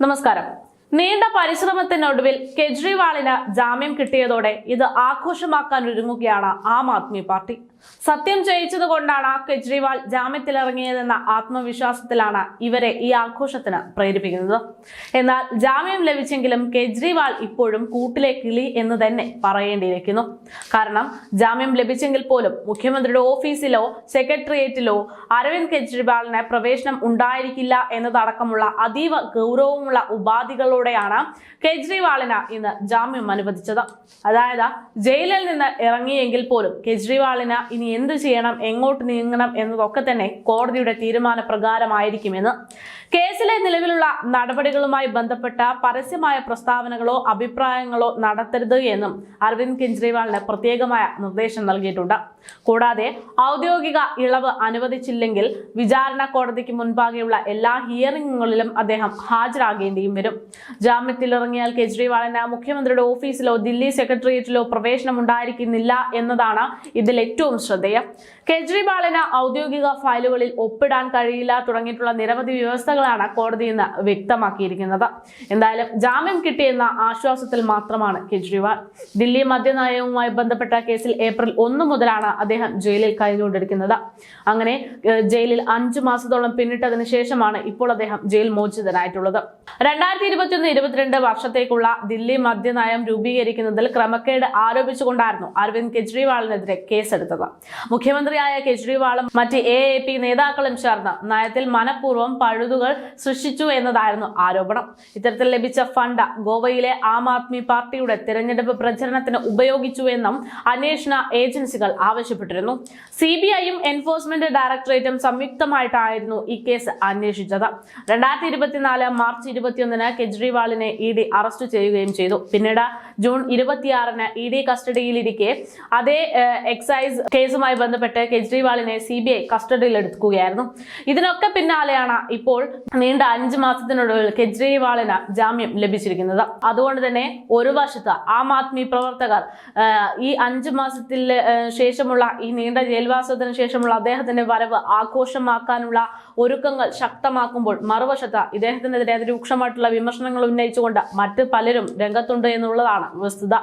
നമസ്കാരം. നീണ്ട പരിശ്രമത്തിനൊടുവിൽ കെജ്രിവാളിന് ജാമ്യം കിട്ടിയതോടെ ഇത് ആഘോഷമാക്കാൻ ഒരുങ്ങുകയാണ് ആം ആദ്മി പാർട്ടി. സത്യം ജയിച്ചതുകൊണ്ടാണ് കെജ്രിവാൾ ജാമ്യത്തിലിറങ്ങിയതെന്ന ആത്മവിശ്വാസത്തിലാണ് ഇവരെ ഈ ആഘോഷത്തിന് പ്രേരിപ്പിക്കുന്നത്. എന്നാൽ ജാമ്യം ലഭിച്ചെങ്കിലും കെജ്രിവാൾ ഇപ്പോഴും കൂട്ടിലെ കിളി എന്ന് തന്നെ പറയേണ്ടിയിരിക്കുന്നു. കാരണം ജാമ്യം ലഭിച്ചെങ്കിൽ പോലും മുഖ്യമന്ത്രിയുടെ ഓഫീസിലോ സെക്രട്ടേറിയറ്റിലോ അരവിന്ദ് കെജ്രിവാളിന് പ്രവേശനം ഉണ്ടായിരിക്കില്ല എന്നതടക്കമുള്ള അതീവ ഗൗരവമുള്ള ഉപാധികളോടെയാണ് കെജ്രിവാളിന് ഇന്ന് ജാമ്യം അനുവദിച്ചത്. അതായത് ജയിലിൽ നിന്ന് ഇറങ്ങിയെങ്കിൽ പോലും കെജ്രിവാളിന് ഇനി എന്ത് ചെയ്യണം? എങ്ങോട്ട് നീങ്ങണം? എന്നതൊക്കെ തന്നെ കോടതിയുടെ തീരുമാനപ്രകാരമായിരിക്കുമെന്ന്. കേസിലെ നിലവിലുള്ള നടപടികളുമായി ബന്ധപ്പെട്ട പരസ്യമായ പ്രസ്താവനകളോ അഭിപ്രായങ്ങളോ നടത്തരുത് എന്നും അരവിന്ദ് കെജ്രിവാളിന് പ്രത്യേകമായ നിർദ്ദേശം നൽകിയിട്ടുണ്ട്. കൂടാതെ ഔദ്യോഗിക ഇളവ് അനുവദിച്ചില്ലെങ്കിൽ വിചാരണ കോടതിക്ക് മുൻപാകെയുള്ള എല്ലാ ഹിയറിംഗുകളിലും അദ്ദേഹം ഹാജരാകേണ്ടിയും വരും. ജാമ്യത്തിലിറങ്ങിയാൽ കെജ്രിവാളിന് മുഖ്യമന്ത്രിയുടെ ഓഫീസിലോ ദില്ലി സെക്രട്ടേറിയറ്റിലോ പ്രവേശനം ഉണ്ടായിരിക്കുന്നില്ല എന്നതാണ് ഇതിൽ ഏറ്റവും ശ്രദ്ധേയം. കെജ്രിവാളിന് ഔദ്യോഗിക ഫയലുകളിൽ ഒപ്പിടാൻ കഴിയില്ല തുടങ്ങിയിട്ടുള്ള നിരവധി വ്യവസ്ഥകളാണ് കോടതി ഇന്ന് വ്യക്തമാക്കിയിരിക്കുന്നത്. എന്തായാലും ജാമ്യം കിട്ടിയെന്ന ആശ്വാസത്തിൽ മാത്രമാണ് കെജ്രിവാൾ. ദില്ലി മദ്യനയവുമായി ബന്ധപ്പെട്ട കേസിൽ ഏപ്രിൽ ഒന്ന് മുതലാണ് അദ്ദേഹം ജയിലിൽ കഴിഞ്ഞുകൊണ്ടിരിക്കുന്നത് അങ്ങനെ ജയിലിൽ അഞ്ചു മാസത്തോളം പിന്നിട്ടതിന് ശേഷമാണ് ഇപ്പോൾ അദ്ദേഹം ജയിൽ മോചിതനായിട്ടുള്ളത്. രണ്ടായിരത്തി ഇരുപത്തിയൊന്ന് ഇരുപത്തിരണ്ട് വർഷത്തേക്കുള്ള ദില്ലി മദ്യനയം രൂപീകരിക്കുന്നതിൽ ക്രമക്കേട് ആരോപിച്ചുകൊണ്ടായിരുന്നു അരവിന്ദ് കെജ്രിവാളിനെതിരെ കേസെടുത്തത്. മുഖ്യമന്ത്രിയായ കെജ്രിവാളും മറ്റ് എ എ പി നേതാക്കളും ചേർന്ന് നയത്തിൽ മനഃപൂർവം പഴുതുകൾ സൃഷ്ടിച്ചു എന്നതായിരുന്നു ആരോപണം. ഇത്തരത്തിൽ ലഭിച്ച ഫണ്ട് ഗോവയിലെ ആം ആദ്മി പാർട്ടിയുടെ തിരഞ്ഞെടുപ്പ് പ്രചരണത്തിന് ഉപയോഗിച്ചു എന്നും അന്വേഷണ ഏജൻസികൾ ആവശ്യപ്പെട്ടിരുന്നു. സി ബി ഐയും എൻഫോഴ്സ്മെന്റ് ഡയറക്ടറേറ്റും സംയുക്തമായിട്ടായിരുന്നു ഈ കേസ് അന്വേഷിച്ചത്. രണ്ടായിരത്തി ഇരുപത്തിനാല് മാർച്ച് ഇരുപത്തിയൊന്നിന് കെജ്രിവാളിനെ ഇ ഡി അറസ്റ്റ് ചെയ്യുകയും ചെയ്തു. പിന്നീട് ജൂൺ ഇരുപത്തിയാറിന് ഇ ഡി കസ്റ്റഡിയിലിരിക്കെ അതേ എക്സൈസ് കേസുമായി ബന്ധപ്പെട്ട് കെജ്രിവാളിനെ സി ബി ഐ കസ്റ്റഡിയിൽ എടുക്കുകയായിരുന്നു ഇതിനൊക്കെ പിന്നാലെയാണ് ഇപ്പോൾ നീണ്ട അഞ്ച് മാസത്തിനൊടുവിൽ കെജ്രിവാളിന് ജാമ്യം ലഭിച്ചിരിക്കുന്നത്. അതുകൊണ്ട് തന്നെ ഒരു വശത്ത് ആം ആദ്മി പ്രവർത്തകർ ഈ അഞ്ച് മാസത്തിൽ ശേഷമുള്ള ഈ നീണ്ട ജയിൽവാസത്തിന് ശേഷമുള്ള അദ്ദേഹത്തിന്റെ വരവ് ആഘോഷമാക്കാനുള്ള ഒരുക്കങ്ങൾ ശക്തമാക്കുമ്പോൾ മറുവശത്ത് ഇദ്ദേഹത്തിനെതിരെ അതിരൂക്ഷമായിട്ടുള്ള വിമർശനങ്ങൾ ഉന്നയിച്ചുകൊണ്ട് മറ്റ് പലരും രംഗത്തുണ്ട് എന്നുള്ളതാണ് വസ്തുത.